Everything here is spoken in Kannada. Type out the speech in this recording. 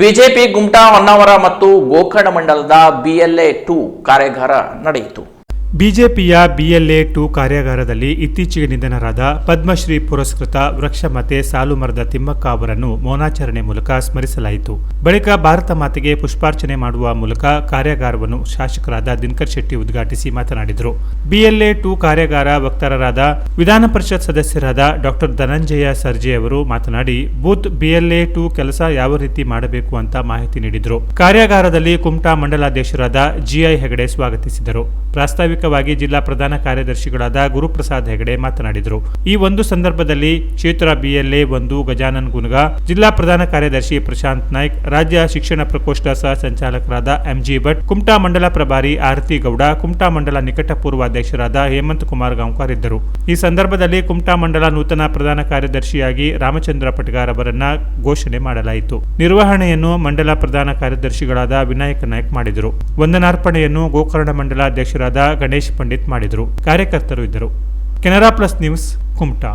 ಬಿಜೆಪಿ ಗುಮ್ಟಾ ಹೊನ್ನಾವರ ಮತ್ತು ಗೋಕರ್ಣ ಮಂಡಲದ ಬಿಎಲ್ಎ ಟು ಕಾರ್ಯಾಗಾರ ನಡೆಯಿತು. ಬಿಜೆಪಿಯ ಬಿಎಲ್ಎ ಟು ಕಾರ್ಯಾಗಾರದಲ್ಲಿ ಇತ್ತೀಚೆಗೆ ನಿಧನರಾದ ಪದ್ಮಶ್ರೀ ಪುರಸ್ಕೃತ ವೃಕ್ಷಮತೆ ಸಾಲು ಮರದ ತಿಮ್ಮಕ್ಕ ಅವರನ್ನು ಮೌನಾಚರಣೆ ಮೂಲಕ ಸ್ಮರಿಸಲಾಯಿತು. ಬಳಿಕ ಭಾರತ ಮಾತೆಗೆ ಪುಷ್ಪಾರ್ಚನೆ ಮಾಡುವ ಮೂಲಕ ಕಾರ್ಯಾಗಾರವನ್ನು ಶಾಸಕರಾದ ದಿನಕರ್ ಶೆಟ್ಟಿ ಉದ್ಘಾಟಿಸಿ ಮಾತನಾಡಿದರು. ಬಿಎಲ್ಎ ಟು ಕಾರ್ಯಾಗಾರ ವಕ್ತಾರರಾದ ವಿಧಾನ ಪರಿಷತ್ ಸದಸ್ಯರಾದ ಡಾಕ್ಟರ್ ಧನಂಜಯ ಸರ್ಜೆ ಅವರು ಮಾತನಾಡಿ, ಬೂತ್ ಬಿಎಲ್ಎ ಟು ಕೆಲಸ ಯಾವ ರೀತಿ ಮಾಡಬೇಕು ಅಂತ ಮಾಹಿತಿ ನೀಡಿದರು. ಕಾರ್ಯಾಗಾರದಲ್ಲಿ ಕುಮಟಾ ಮಂಡಲಾಧ್ಯಕ್ಷರಾದ ಜಿಐ ಹೆಗಡೆ ಸ್ವಾಗತಿಸಿದರು. ಪ್ರಾಸ್ತಾವಿಕವಾಗಿ ಜಿಲ್ಲಾ ಪ್ರಧಾನ ಕಾರ್ಯದರ್ಶಿಗಳಾದ ಗುರುಪ್ರಸಾದ್ ಹೆಗಡೆ ಮಾತನಾಡಿದರು. ಈ ಒಂದು ಸಂದರ್ಭದಲ್ಲಿ ಕ್ಷೇತ್ರ ಬಿಎಲ್ಎ ಒಂದು, ಗಜಾನನ್ ಗುನ್ಗ, ಜಿಲ್ಲಾ ಪ್ರಧಾನ ಕಾರ್ಯದರ್ಶಿ ಪ್ರಶಾಂತ್ ನಾಯ್ಕ್, ರಾಜ್ಯ ಶಿಕ್ಷಣ ಪ್ರಕೋಷ್ಠ ಸಹ ಸಂಚಾಲಕರಾದ ಎಂಜಿ ಭಟ್, ಕುಮಟಾ ಮಂಡಲ ಪ್ರಭಾರಿ ಆರತಿ ಗೌಡ, ಕುಮಟಾ ಮಂಡಲ ನಿಕಟಪೂರ್ವ ಅಧ್ಯಕ್ಷರಾದ ಹೇಮಂತ್ ಕುಮಾರ್ ಗಾಂವ್ಕರ್ ಇದ್ದರು. ಈ ಸಂದರ್ಭದಲ್ಲಿ ಕುಮಟಾ ಮಂಡಲ ನೂತನ ಪ್ರಧಾನ ಕಾರ್ಯದರ್ಶಿಯಾಗಿ ರಾಮಚಂದ್ರ ಪಟ್ಗಾರ್ ಅವರನ್ನ ಘೋಷಣೆ ಮಾಡಲಾಯಿತು. ನಿರ್ವಹಣೆಯನ್ನು ಮಂಡಲ ಪ್ರಧಾನ ಕಾರ್ಯದರ್ಶಿಗಳಾದ ವಿನಾಯಕ ನಾಯ್ಕ್ ಮಾಡಿದರು. ವಂದನಾರ್ಪಣೆಯನ್ನು ಗೋಕರ್ಣ ಮಂಡಲ ಅಧ್ಯಕ್ಷರಾದ ಗಣೇಶ್ ಪಂಡಿತ್ ಮಾಡಿದರು. ಕಾರ್ಯಕರ್ತರು ಇದ್ದರು. Canara plus news Kumta.